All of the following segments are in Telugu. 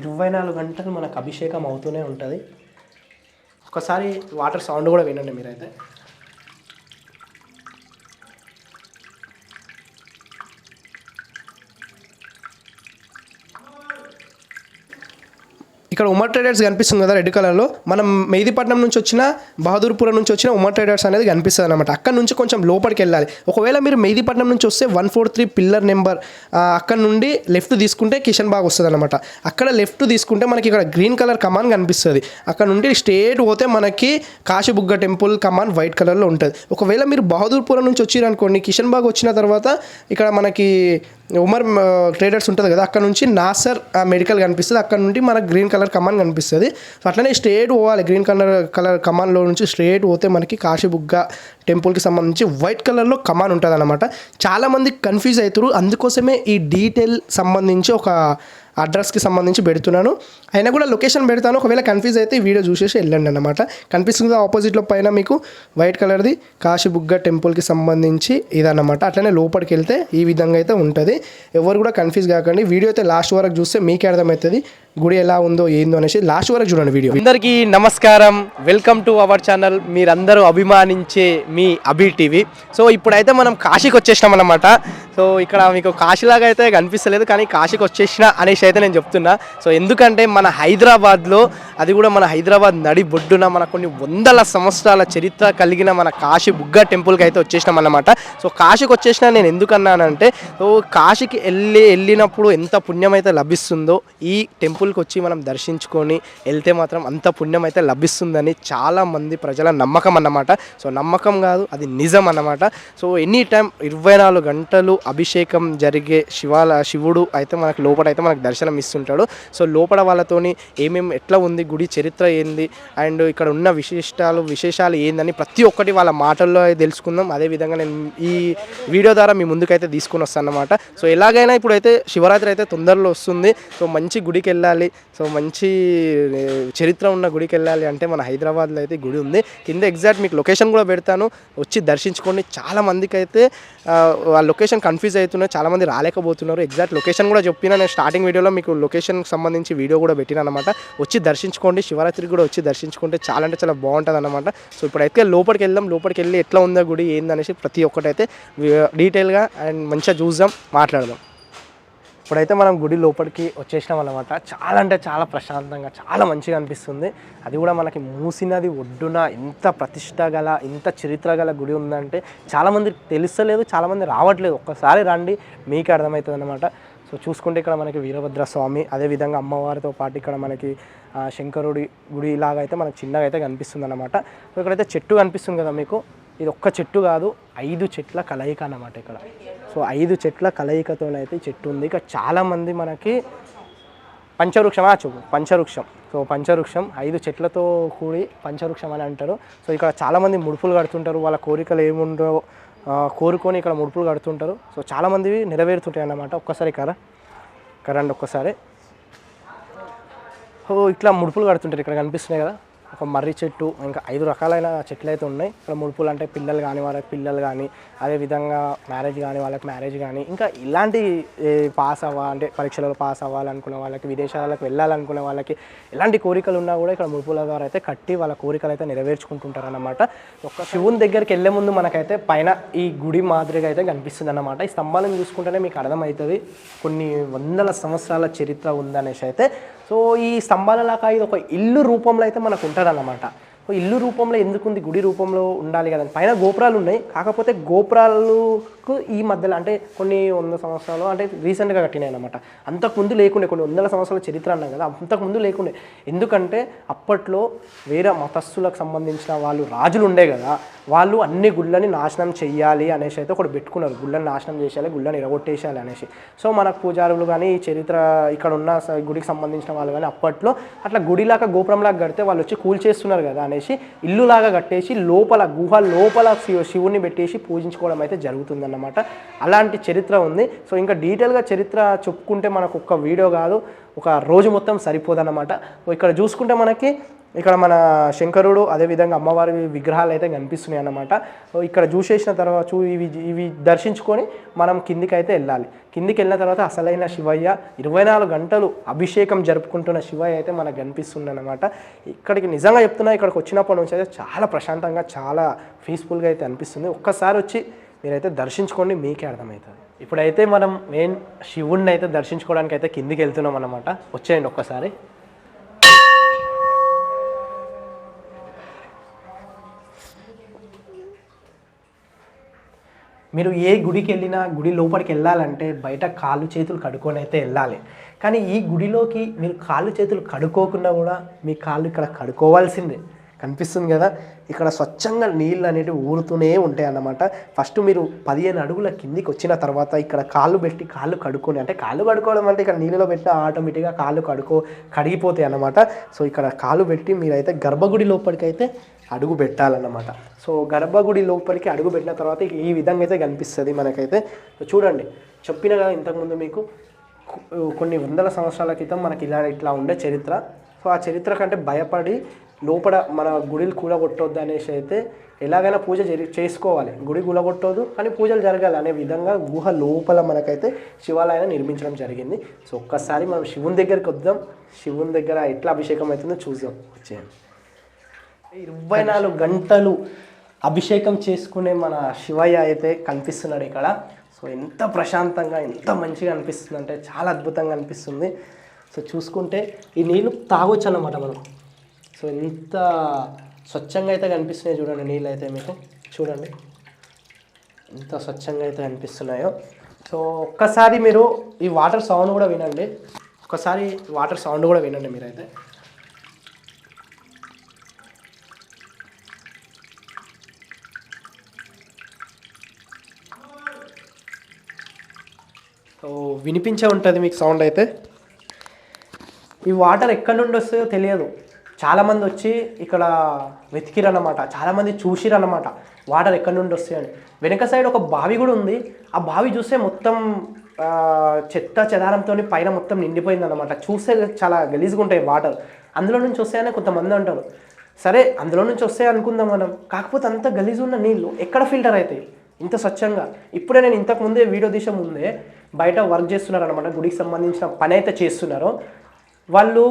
ఇరవై నాలుగు గంటలు మనకు అభిషేకం అవుతూనే ఉంటుంది. ఒకసారి వాటర్ సౌండ్ కూడా వినండి మీరైతే. ఇక్కడ ఉమర్ ట్రేడర్స్ కనిపిస్తుంది కదా రెడ్ కలర్లో. మనం మెహదీపట్నం నుంచి వచ్చిన బహదూర్పురం నుంచి వచ్చిన ఉమర్ ట్రేడర్స్ అనేది కనిపిస్తుంది అనమాట అక్కడ నుంచి కొంచెం లోపలికి వెళ్ళాలి. ఒకవేళ మీరు మెహదీపట్నం నుంచి వస్తే one four three pillar number అక్కడ నుండి లెఫ్ట్ తీసుకుంటే కిషన్ బాగ్ వస్తుంది అనమాట అక్కడ లెఫ్ట్ తీసుకుంటే మనకి ఇక్కడ గ్రీన్ కలర్ కమాన్ కనిపిస్తుంది. అక్కడ నుండి స్ట్రేట్ పోతే మనకి కాశీబుగ్గ టెంపుల్ కమాన్ వైట్ కలర్లో ఉంటుంది. ఒకవేళ మీరు బహదూర్పురం నుంచి వచ్చిరనుకోండి కిషన్ బాగ్ వచ్చిన తర్వాత ఇక్కడ మనకి ఉమర్ ట్రేడర్స్ ఉంటుంది కదా అక్కడ నుంచి నాసర్ ఆ, మెడికల్ కనిపిస్తుంది. అక్కడ నుండి మనకు గ్రీన్ కలర్ కమాన్ కనిపిస్తుంది. సో అట్లనే స్ట్రేట్ పోవాలి. గ్రీన్ కలర్ కలర్ కమాన్లో నుంచి స్ట్రేట్ పోతే మనకి కాశీబుగ్గ టెంపుల్కి సంబంధించి వైట్ కలర్లో కమాన్ ఉంటుంది అనమాట చాలామంది కన్ఫ్యూజ్ అవుతారు అందుకోసమే ఈ డీటెయిల్ సంబంధించి ఒక అడ్రస్కి సంబంధించి పెడుతున్నాను. అయినా కూడా లొకేషన్ పెడతాను. ఒకవేళ కన్ఫ్యూజ్ అయితే ఈ వీడియో చూసేసి వెళ్ళండి అనమాట కనిపిస్తుంది ఆపోజిట్లో పైన మీకు వైట్ కలర్ది కాశీబుగ్గ టెంపుల్కి సంబంధించి ఇదన్నమాట. అట్లనే లోపలికి వెళ్తే ఈ విధంగా అయితే ఉంటుంది. ఎవరు కూడా కన్ఫ్యూజ్ కాకండి. వీడియో అయితే లాస్ట్ వరకు చూస్తే మీకే అర్థమవుతుంది గుడి ఎలా ఉందో ఏందో అనేసి. లాస్ట్ వరకు చూడండి వీడియో. అందరికీ నమస్కారం. Welcome to our channel. మీరందరూ అభిమానించే మీ అభి టీవీ. సో ఇప్పుడైతే మనం కాశీకి వచ్చేసినాం అనమాట సో ఇక్కడ మీకు కాశీలాగా అయితే కనిపిస్తలేదు కానీ కాశీకి వచ్చేసిన అనేసి అయితే నేను చెప్తున్నా. సో ఎందుకంటే మన హైదరాబాద్లో అది కూడా మన హైదరాబాద్ నడి బొడ్డున మన కొన్ని వందల సంవత్సరాల చరిత్ర కలిగిన మన కాశీ బుగ్గ టెంపుల్కి అయితే వచ్చేసినాం అన్నమాట. సో కాశీకి వచ్చేసిన నేను ఎందుకన్నానంటే సో కాశీకి వెళ్ళి వెళ్ళినప్పుడు ఎంత పుణ్యం అయితే లభిస్తుందో ఈ టెంపుల్కి వచ్చి మనం దర్శించుకొని వెళ్తే మాత్రం అంత పుణ్యం అయితే లభిస్తుందని చాలా మంది ప్రజల నమ్మకం అన్నమాట. సో నమ్మకం కాదు అది నిజం అన్నమాట. సో ఎనీ టైం ఇరవై నాలుగు గంటలు అభిషేకం జరిగే శివాల శివుడు అయితే మనకు లోపల అయితే మనకు దర్శనం ఇస్తుంటాడు. సో లోపల వాళ్ళతోని ఏమేమి ఎట్లా ఉంది గుడి చరిత్ర ఏంది? అండ్ ఇక్కడ ఉన్న విశిష్టాలు విశేషాలు ఏందని ప్రతి ఒక్కటి వాళ్ళ మాటల్లో తెలుసుకుందాం. అదేవిధంగా నేను ఈ వీడియో ద్వారా మీ ముందుకైతే తీసుకొని వస్తాను అనమాట సో ఎలాగైనా ఇప్పుడైతే శివరాత్రి అయితే తొందరలో వస్తుంది. సో మంచి గుడికి వెళ్ళాలి. సో మంచి చరిత్ర ఉన్న గుడికి వెళ్ళాలి అంటే మన హైదరాబాద్లో అయితే గుడి ఉంది. కింద ఎగ్జాక్ట్ మీకు లొకేషన్ కూడా పెడతాను. వచ్చి దర్శించుకోండి. చాలా మందికి అయితే ఆ, లొకేషన్ కన్ఫ్యూజ్ అవుతున్నారు. చాలామంది రాలేకపోతున్నారు. ఎగ్జాక్ట్ లొకేషన్ కూడా చెప్పిన నేను స్టార్టింగ్ వీడియోలో మీకు లొకేషన్కి సంబంధించి వీడియో కూడా పెట్టిన అనమాట వచ్చి దర్శించుకోండి. శివరాత్రికి కూడా వచ్చి దర్శించుకుంటే చాలా అంటే చాలా బాగుంటుంది అనమాట సో ఇప్పుడైతే లోపలికి వెళ్దాం. లోపలికి వెళ్ళి ఎట్లా ఉందో గుడి ఏందనేసి ప్రతి ఒక్కటైతే డీటెయిల్గా అండ్ మంచిగా చూద్దాం మాట్లాడదాం. ఇప్పుడైతే మనం గుడి లోపలికి వచ్చేసినాం అనమాట చాలా అంటే చాలా ప్రశాంతంగా చాలా మంచిగా అనిపిస్తుంది. అది కూడా మనకి మూసినది ఒడ్డున ఇంత ప్రతిష్ట గల ఇంత చరిత్ర గల గుడి ఉందంటే చాలామంది తెలుస్తలేదు చాలామంది రావట్లేదు. ఒక్కసారి రండి మీకు అర్థమవుతుంది అనమాట సో చూసుకుంటే ఇక్కడ మనకి వీరభద్ర స్వామి అదేవిధంగా అమ్మవారితో పాటు ఇక్కడ మనకి శంకరుడి గుడి లాగా అయితే మనకు చిన్నగా అయితే కనిపిస్తుంది అనమాట సో ఇక్కడైతే చెట్టు కనిపిస్తుంది కదా మీకు. ఇది ఒక్క చెట్టు కాదు ఐదు చెట్ల కలయిక అన్నమాట ఇక్కడ. సో ఐదు చెట్ల కలయికతోనైతే చెట్టు ఉంది. ఇక చాలామంది మనకి పంచవృక్షం చూపు పంచవృక్షం. సో పంచవృక్షం ఐదు చెట్లతో కూడి పంచవృక్షం అని అంటారు. సో ఇక్కడ చాలామంది ముడుపులు కడుతుంటారు. వాళ్ళ కోరికలు ఏముండో కోరుకొని ఇక్కడ ముడుపులు కడుతుంటారు. సో చాలామంది నెరవేరుతుంటాయి అన్నమాట ఒక్కసారి కరా కరండి ఒక్కసారి. ఓ ఇట్లా ముడుపులు కడుతుంటారు. ఇక్కడ కనిపిస్తున్నాయి కదా. ఒక మర్రి చెట్టు ఇంకా ఐదు రకాలైన చెట్లు అయితే ఉన్నాయి. ఇక్కడ ముడుపులు అంటే పిల్లలు కానీ వాళ్ళకి పిల్లలు కానీ అదేవిధంగా మ్యారేజ్ కానీ వాళ్ళకి మ్యారేజ్ కానీ ఇంకా ఇలాంటి పాస్ అవ్వాలి అంటే పరీక్షలలో పాస్ అవ్వాలనుకునే వాళ్ళకి విదేశాలకు వెళ్ళాలనుకునే వాళ్ళకి ఎలాంటి కోరికలు ఉన్నా కూడా ఇక్కడ ముడుపుల ద్వారా అయితే కట్టి వాళ్ళ కోరికలు అయితే నెరవేర్చుకుంటుంటారు అన్నమాట ఒక శివుని దగ్గరికి వెళ్ళే ముందు మనకైతే పైన ఈ గుడి మాదిరిగా అయితే కనిపిస్తుంది అన్నమాట ఈ స్తంభాలను చూసుకుంటేనే మీకు అర్థమవుతుంది కొన్ని వందల సంవత్సరాల చరిత్ర ఉందనేసి అయితే సో ఈ స్తంభాలలాగా ఇది ఒక ఇల్లు రూపంలో అయితే మనకు ఉంటుంది అన్నమాట సో ఇల్లు రూపంలో ఎందుకుంది? గుడి రూపంలో ఉండాలి కదా. పైన గోపురాలు ఉన్నాయి. కాకపోతే గోపురాలకు ఈ మధ్యలో అంటే కొన్ని వంద సంవత్సరాలు అంటే రీసెంట్గా కట్టినాయి అనమాట అంతకుముందు లేకుండే కొన్ని వందల సంవత్సరాల చరిత్ర అన్నాం కదా అంతకుముందు లేకుండే. ఎందుకంటే అప్పట్లో వేరే మతస్థులకు సంబంధించిన వాళ్ళు రాజులు ఉండే కదా. వాళ్ళు అన్ని గుళ్ళని నాశనం చెయ్యాలి అనేసి అయితే ఒకటి పెట్టుకున్నారు. గుళ్ళని నాశనం చేసేయాలి గుళ్ళని ఇరగొట్టేసేయాలి అనేసి. సో మనకు పూజారులు కానీ ఈ చరిత్ర ఇక్కడ ఉన్న స- గుడికి సంబంధించిన వాళ్ళు కానీ అప్పట్లో అట్లా గుడిలాగా గోపురంలాగా కడితే వాళ్ళు వచ్చి కూల్చేస్తున్నారు కదా అనేసి ఇల్లులాగా కట్టేసి లోపల గుహ లోపల శివ శివుని పెట్టేసి పూజించుకోవడం అయితే జరుగుతుందన్నమాట. అలాంటి చరిత్ర ఉంది. సో ఇంకా డీటెయిల్గా చరిత్ర చెప్పుకుంటే మనకు ఒక్క వీడియో కాదు ఒక రోజు మొత్తం సరిపోదన్నమాట. ఇక్కడ చూసుకుంటే మనకి ఇక్కడ మన శంకరుడు అదేవిధంగా అమ్మవారి విగ్రహాలు అయితే కనిపిస్తున్నాయి అన్నమాట. ఇక్కడ చూసేసిన తర్వాత చూ ఇవి ఇవి దర్శించుకొని మనం కిందికి అయితే వెళ్ళాలి. కిందికి వెళ్ళిన తర్వాత అసలైన శివయ్య ఇరవై నాలుగు గంటలు అభిషేకం జరుపుకుంటున్న శివయ్య అయితే మనకు కనిపిస్తుంది అనమాట ఇక్కడికి నిజంగా చెప్తున్నా ఇక్కడికి వచ్చినప్పటి నుంచి అయితే చాలా ప్రశాంతంగా చాలా పీస్ఫుల్గా అయితే అనిపిస్తుంది. ఒక్కసారి వచ్చి మీరైతే దర్శించుకోండి మీకే అర్థమవుతుంది. ఇప్పుడైతే మనం మెయిన్ శివుణ్ణి అయితే దర్శించుకోవడానికి అయితే కిందికి వెళ్తున్నాం అనమాట వచ్చేయండి ఒక్కసారి. మీరు ఏ గుడికి వెళ్ళినా గుడి లోపలికి వెళ్ళాలంటే బయట కాళ్ళు చేతులు కడుక్కొని అయితే వెళ్ళాలి. కానీ ఈ గుడిలోకి మీరు కాళ్ళు చేతులు కడుక్కోకుండా కూడా మీ కాళ్ళు ఇక్కడ కడుక్కోవాల్సిందే. కనిపిస్తుంది కదా? ఇక్కడ స్వచ్ఛంగా నీళ్ళు అనేటివి ఊరుతూనే ఉంటాయి అన్నమాట. ఫస్ట్ మీరు పదిహేను అడుగుల కిందికి వచ్చిన తర్వాత ఇక్కడ కాళ్ళు పెట్టి కాళ్ళు కడుక్కొని అంటే కాళ్ళు కడుక్కోవడం అంటే ఇక్కడ నీళ్ళలో పెట్టిన ఆటోమేటిక్గా కాళ్ళు కడుకో కడిగిపోతాయి అన్నమాట. సో ఇక్కడ కాళ్ళు పెట్టి మీరైతే గర్భగుడి లోపలికి అయితే అడుగు పెట్టాలన్నమాట. సో గర్భగుడి లోపలికి అడుగు పెట్టిన తర్వాత ఈ విధంగా అయితే కనిపిస్తుంది మనకైతే. చూడండి చెప్పిన కదా ఇంతకుముందు మీకు కొన్ని వందల సంవత్సరాల క్రితం మనకి ఇలా ఇట్లా ఉండే చరిత్ర. సో ఆ చరిత్ర కంటే భయపడి లోపల మన గుడిలు కూలగొట్టొద్దు అనేసి అయితే ఎలాగైనా పూజ జరి చేసుకోవాలి. గుడి కూలగొట్టొద్దు కానీ పూజలు జరగాలి అనే విధంగా గుహ లోపల మనకైతే శివాలయాన్ని నిర్మించడం జరిగింది. సో ఒక్కసారి మనం శివుని దగ్గరికి వద్దాం. శివుని దగ్గర ఎట్లా అభిషేకం అవుతుందో చూద్దాం. వచ్చేయండి. ఇరవై నాలుగు గంటలు అభిషేకం చేసుకునే మన శివయ్య అయితే కనిపిస్తున్నాడు ఇక్కడ. సో ఎంత ప్రశాంతంగా ఎంత మంచిగా అనిపిస్తుంది అంటే చాలా అద్భుతంగా అనిపిస్తుంది. సో చూసుకుంటే ఈ నీళ్ళు తాగొచ్చు అన్నమాట మనం. సో ఎంత స్వచ్ఛంగా అయితే కనిపిస్తున్నాయి చూడండి నీళ్ళు అయితే మీకు. చూడండి. ఎంత స్వచ్ఛంగా అయితే కనిపిస్తున్నాయో. సో ఒక్కసారి మీరు ఈ వాటర్ సౌండ్ కూడా వినండి. ఒక్కసారి వాటర్ సౌండ్ కూడా వినండి మీరైతే. సో వినిపించే ఉంటుంది మీకు సౌండ్ అయితే. ఈ వాటర్ ఎక్కడి నుండి వస్తాయో తెలియదు. చాలామంది వచ్చి ఇక్కడ వెతికిరన్నమాట. చాలామంది చూసిరన్నమాట వాటర్ ఎక్కడి నుండి వస్తాయని వెనక సైడ్ ఒక బావి కూడా ఉంది. ఆ బావి చూస్తే మొత్తం చెత్త చెదారంతో పైన మొత్తం నిండిపోయింది అనమాట చూస్తే చాలా గలీజ్గా ఉంటాయి వాటర్ అందులో నుంచి వస్తాయని కొంతమంది అంటారు. సరే అందులో నుంచి వస్తాయి అనుకుందాం మనం. కాకపోతే అంత గలీజ్ ఉన్న నీళ్ళు ఎక్కడ ఫిల్టర్ అవుతాయి? ఇంత స్వచ్ఛంగా. ఇప్పుడే నేను ఇంతకు ముందే వీడియో తీసే ముందే బయట వర్క్ చేస్తున్నారు అనమాట గుడికి సంబంధించిన పని అయితే చేస్తున్నారు. వాళ్ళు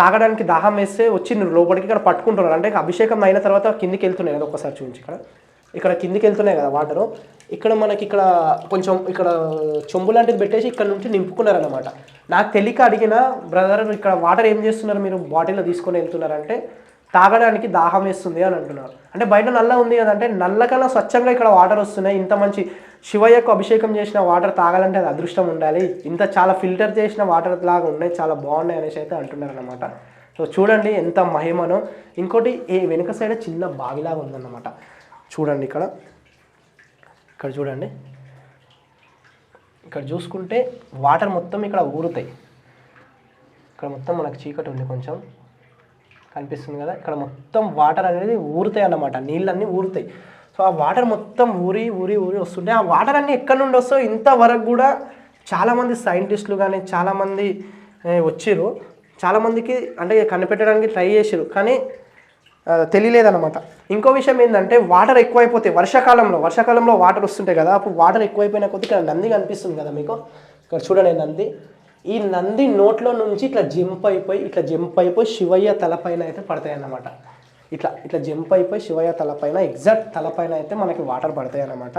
తాగడానికి దాహం వేస్తే వచ్చి లోపలికి ఇక్కడ పట్టుకుంటున్నారు. అంటే అభిషేకం అయిన తర్వాత కిందికి వెళ్తున్నాయి కదా ఒకసారి చూపించి ఇక్కడ. ఇక్కడ కిందికి వెళ్తున్నాయి కదా వాటరు. ఇక్కడ మనకి ఇక్కడ కొంచెం ఇక్కడ చెంబు లాంటిది పెట్టేసి ఇక్కడ నుంచి నింపుకున్నారనమాట నాకు తెలియక అడిగిన బ్రదర్ ఇక్కడ వాటర్ ఏం చేస్తున్నారు మీరు? బాటిల్లో తీసుకొని వెళ్తున్నారంటే తాగడానికి దాహం వేస్తుంది అని అంటున్నారు. అంటే బయట నల్ల ఉంది కదంటే నల్ల కన్నా స్వచ్ఛంగా ఇక్కడ వాటర్ వస్తున్నాయి. ఇంత మంచి శివయ్యకు అభిషేకం చేసిన వాటర్ తాగాలంటే అది అదృష్టం ఉండాలి. ఇంత చాలా ఫిల్టర్ చేసిన వాటర్ లాగా ఉన్నాయి చాలా బాగున్నాయి అనేసి అయితే అంటున్నారు అనమాట సో చూడండి ఎంత మహిమనో. ఇంకోటి ఏ వెనుక సైడ్ చిన్న బావిలాగా ఉందన్నమాట. చూడండి ఇక్కడ. ఇక్కడ చూడండి. ఇక్కడ చూసుకుంటే వాటర్ మొత్తం ఇక్కడ ఊరుతాయి. ఇక్కడ మొత్తం మనకు చీకటి ఉంది కొంచెం. కనిపిస్తుంది కదా. ఇక్కడ మొత్తం వాటర్ అనేది ఊరుతాయి అన్నమాట. నీళ్ళన్నీ ఊరుతాయి. సో ఆ వాటర్ మొత్తం ఊరి ఊరి ఊరి వస్తుంటే ఆ వాటర్ అన్నీ ఎక్కడి నుండి వస్తాయో ఇంతవరకు కూడా చాలామంది సైంటిస్టులు కానీ చాలామంది ఏ, వచ్చిర్రు. చాలామందికి అంటే కనిపెట్టడానికి ట్రై చేసిరు కానీ తెలియలేదన్నమాట. ఇంకో విషయం ఏంటంటే వాటర్ ఎక్కువైపోతాయి. వర్షాకాలంలో వర్షాకాలంలో వాటర్ వస్తుంటాయి కదా. అప్పుడు వాటర్ ఎక్కువైపోయిన కొద్ది ఇక్కడ నంది కనిపిస్తుంది కదా మీకు? ఇక్కడ చూడండి నంది. ఈ నంది నోట్లో నుంచి ఇట్లా జంప్ అయిపోయి ఇట్లా జంప్ అయిపోయి శివయ్య తలపైన అయితే పడతాయి అన్నమాట ఇట్లా ఇట్లా జంప్ అయిపోయి శివయ్య తలపైన ఎగ్జాక్ట్ తలపైన అయితే మనకి వాటర్ పడతాయి అన్నమాట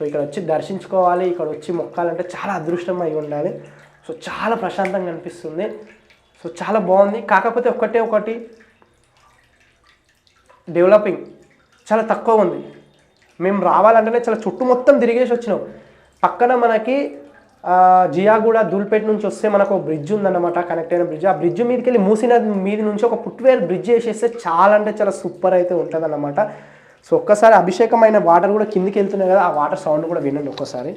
సో ఇక్కడ వచ్చి దర్శించుకోవాలి. ఇక్కడ వచ్చి మొక్కాలంటే చాలా అదృష్టం అయి ఉండాలి. సో చాలా ప్రశాంతంగా అనిపిస్తుంది. సో చాలా బాగుంది. కాకపోతే ఒకటే ఒకటి. డెవలపింగ్ చాలా తక్కువ ఉంది. మేము రావాలంటేనే చాలా చుట్టూ మొత్తం తిరిగేసి వచ్చినాం. పక్కన మనకి జియాగూడ దూల్పేట నుంచి వస్తే మనకు ఒక బ్రిడ్జ్ ఉందన్నమాట కనెక్ట్ అయిన బ్రిడ్జ్ ఆ బ్రిడ్జ్ మీదకి వెళ్ళి మూసిన మీద నుంచి ఒక పుట్వేర్ బ్రిడ్జ్ వేసేస్తే చాలా అంటే చాలా సూపర్ అయితే ఉంటుంది సో ఒక్కసారి అభిషేకమైన వాటర్ కూడా కిందికి వెళ్తున్నాయి కదా ఆ వాటర్ సౌండ్ కూడా వినండి ఒక్కసారి.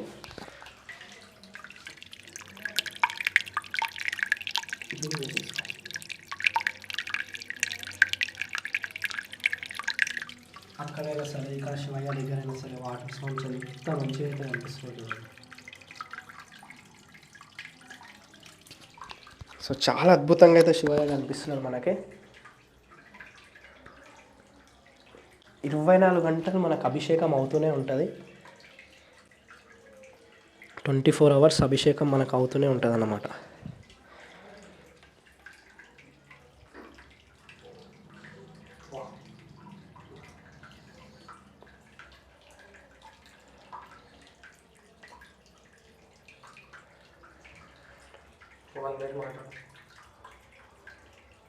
అక్కడైనా సరే ఇక్కడ శివయ్య దగ్గరైనా సరే వాటర్ సౌండ్స్ ఎంత మంచిగా అయితే అనిపిస్తుంది సో చాలా అద్భుతంగా అయితే శివయ్య కనిపిస్తున్నారు మనకి. ఇరవై నాలుగు గంటలు మనకు అభిషేకం అవుతూనే ఉంటుంది. ట్వంటీ ఫోర్ అవర్స్ అభిషేకం మనకు అవుతూనే ఉంటుంది అన్నమాట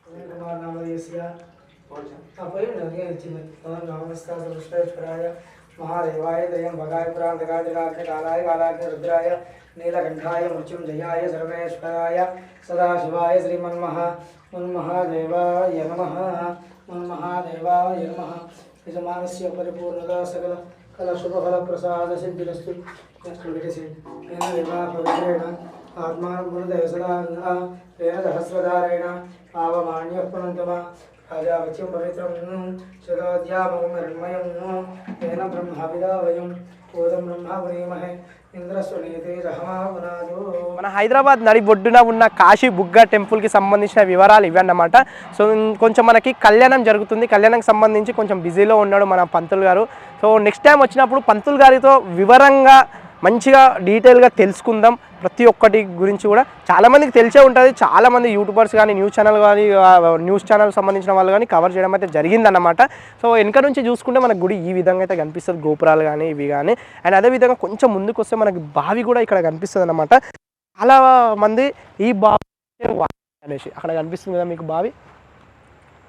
कुमार नामधेयस्य नमस्काराय महादेवाय दयं भगाय प्रान्तकाय कालाय कालाग्नि रुद्राय नीलकण्ठाय मृत्युञ्जयाय सर्वेश्वराय सदाशिवाय श्रीमन्मः मन्महादेवाय नमः मन्महादेवाय नमः यजमानस्य परिपूर्णता सकल कलशुभफलप्रसादसिद्धिरस्तु येन देवा पवित्रेण आत्मानं पुनदेव सदा तेन सहस्रधारेण బ్రహ్మ మన హైదరాబాద్ నడి ఒడ్డున ఉన్న కాశీ బుగ్గ టెంపుల్కి సంబంధించిన వివరాలు ఇవి అన్నమాట సో కొంచెం మనకి కళ్యాణం జరుగుతుంది. కళ్యాణంకి సంబంధించి కొంచెం బిజీలో ఉన్నాడు మన పంతులు గారు. సో నెక్స్ట్ టైం వచ్చినప్పుడు పంతులు గారితో వివరంగా మంచిగా డీటెయిల్గా తెలుసుకుందాం ప్రతి ఒక్కటి గురించి కూడా. చాలామందికి తెలిసే ఉంటుంది చాలామంది యూట్యూబర్స్ కానీ న్యూస్ ఛానల్ కానీ న్యూస్ ఛానల్ సంబంధించిన వాళ్ళు కానీ కవర్ చేయడం అయితే జరిగిందన్నమాట. సో వెనక నుంచి చూసుకుంటే మనకు గుడి ఈ విధంగా అయితే కనిపిస్తుంది గోపురాలు కానీ ఇవి కానీ. అండ్ అదేవిధంగా కొంచెం ముందుకు వస్తే మనకి బావి కూడా ఇక్కడ కనిపిస్తుంది అనమాట చాలా మంది ఈ బావి అనేసి అక్కడ కనిపిస్తుంది కదా మీకు బావి.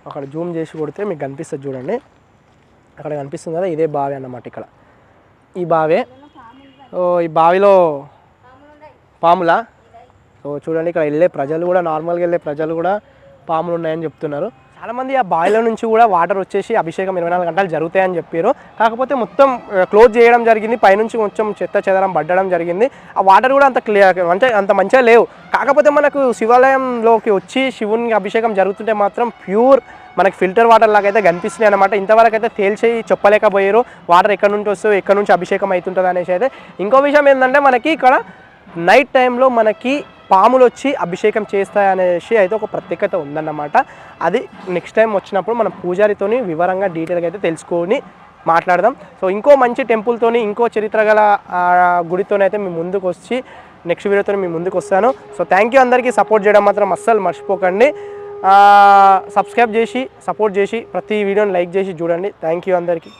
అక్కడ జూమ్ చేసి కొడితే మీకు కనిపిస్తుంది చూడండి. అక్కడ కనిపిస్తుంది కదా ఇదే బావి అన్నమాట ఇక్కడ. ఈ బావే. ఈ బావిలో పాములా? సో చూడండి ఇక్కడ వెళ్ళే ప్రజలు కూడా నార్మల్గా వెళ్ళే ప్రజలు కూడా పాములు ఉన్నాయని చెప్తున్నారు. చాలామంది ఆ బావిలో నుంచి కూడా వాటర్ వచ్చేసి అభిషేకం ఇరవై నాలుగు గంటలు జరుగుతాయని చెప్పారు. కాకపోతే మొత్తం క్లోజ్ చేయడం జరిగింది. పైనుంచి కొంచెం చెత్త చెదరం పడ్డడం జరిగింది. ఆ వాటర్ కూడా అంత క్లియర్ అంటే అంత మంచిగా లేవు. కాకపోతే మనకు శివాలయంలోకి వచ్చి శివునికి అభిషేకం జరుగుతుంటే మాత్రం ప్యూర్ మనకి ఫిల్టర్ వాటర్ లాగా అయితే కనిపిస్తున్నాయి అనమాట ఇంతవరకు అయితే తేల్చి చెప్పలేకపోయారు. వాటర్ ఎక్కడి నుంచి వస్తుంది ఎక్కడి నుంచి అభిషేకం అవుతుంటుంది అనేసి అయితే. ఇంకో విషయం ఏంటంటే మనకి ఇక్కడ నైట్ టైంలో మనకి పాములు వచ్చి అభిషేకం చేస్తాయనేసి అయితే ఒక ప్రత్యేకత ఉందన్నమాట. అది నెక్స్ట్ టైం వచ్చినప్పుడు మనం పూజారితోని వివరంగా డీటెయిల్గా అయితే తెలుసుకొని మాట్లాడదాం. సో ఇంకో మంచి టెంపుల్తోని ఇంకో చరిత్ర గల గుడితోనైతే మీ ముందుకు వచ్చి నెక్స్ట్ వీడియోతో మీ ముందుకు వస్తాను. సో థ్యాంక్ యూ అందరికీ సపోర్ట్ చేయడం మాత్రం అస్సలు మర్చిపోకండి. సబ్స్క్రైబ్ చేసి సపోర్ట్ చేసి ప్రతి వీడియోని లైక్ చేసి చూడండి. థ్యాంక్ యూ అందరికీ.